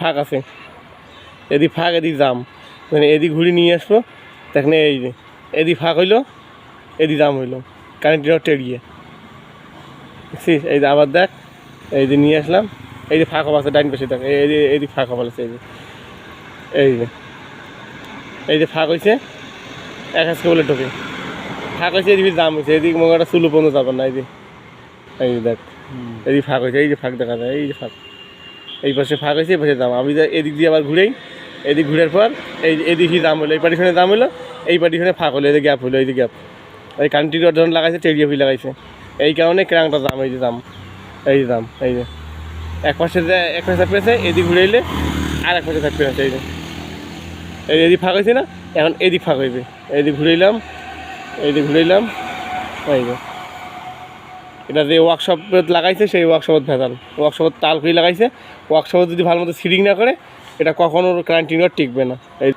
ফাঁক আছে। এদিক ফাঁক এদিক জাম। মানে এদিক ঘুরি নিয়ে আসব দেখেন এই যে এদিক ফাঁক হইল এদিক জাম হইল। কারেন্টের টেরিয়ে। দেখছিস এই যে আবার দেখ এই যে নিয়ে আসলাম এই যে ফাঁক আছে ডাইন পাশে দেখ এই যে এদিক ফাঁক হবা আছে এই যে এই যে এই যে ফাঁক হয়েছে এক আজকে বলে ঢোকে। ফাঁক হয়েছে এদিকে জাম হয়েছে এদিকে মনে একটা চুলো পর্যন্ত যাবেন না এই যে এই যে দেখ এদিক ফাঁক হয়েছে এই যে ফাঁক দেখা যায় এই যে ফাঁক। এই পাশে ফাঁক হয়েছে, এই পাশে দাম। আমি এদিক দিয়ে আবার ঘুরেই, এদিক ঘুরার পর এই এদিকে দাম হলো, এই পাটিখানে দাম হলো, এই পাটিখানে ফাঁক হলো এদিকে গ্যাপ হলো, এই গ্যাপ। এই কান্ট্রির ধরুন লাগাইছে টেরিয়াফি লাগাইছে। এই কারণে ক্রাংটা দাম, এই যে দাম, এই যে দাম, এই যে। এক পাশে এক পাশে পেয়েছে এদিক ঘুরাইলে আর এক পাশে থাকবে এই যে। এই এদিক ফাঁক হয়েছে না, এখন এদিক ফাঁক হইবে। এদিক ঘুরাইলাম এইদিক ঘুরাইলাম এই যে। এটা যে ওয়ার্কশপ লাগাইছে, সেই ওয়ার্কশপত ভেজাল। ওয়ার্কশপত তাল খুঁজে লাগাইছে। ওয়ার্কশপত যদি ভালো মতো সিডিং না করে, এটা কখনো কারেন্টিনিউ টিকবে না। এই